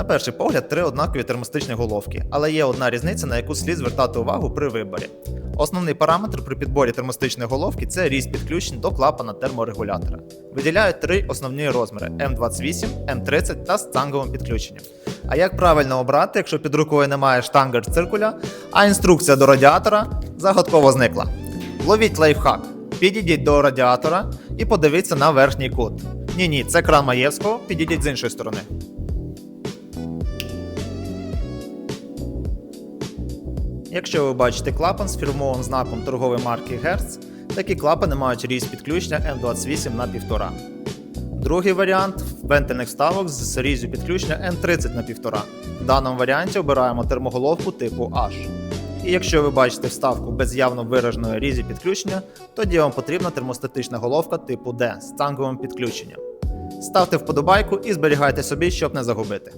На перший погляд, три однакові термостичні головки, але є одна різниця, на яку слід звертати увагу при виборі. Основний параметр при підборі термостичної головки це ріст підключень до клапана терморегулятора. Виділяють три основні розміри М28, М30 та з цанговим підключенням. А як правильно обрати, якщо під рукою немає штангер циркуля, а інструкція до радіатора загадково зникла? Ловіть лайфхак. Підійдіть до радіатора і подивіться на верхній кут. Ні, ні, це кран Маєвського, підійдіть з іншої сторони. Якщо ви бачите клапан з фірмовим знаком торгової марки Hertz, такі клапани мають ріст підключення М28 на 1,5. Другий варіант вентильних вставок з різю підключення М30 на 1,5. В даному варіанті обираємо термоголовку типу H. І якщо ви бачите вставку без явно вираженої різі підключення, тоді вам потрібна термостатична головка типу D з цанговим підключенням. Ставте вподобайку і зберігайте собі, щоб не загубити.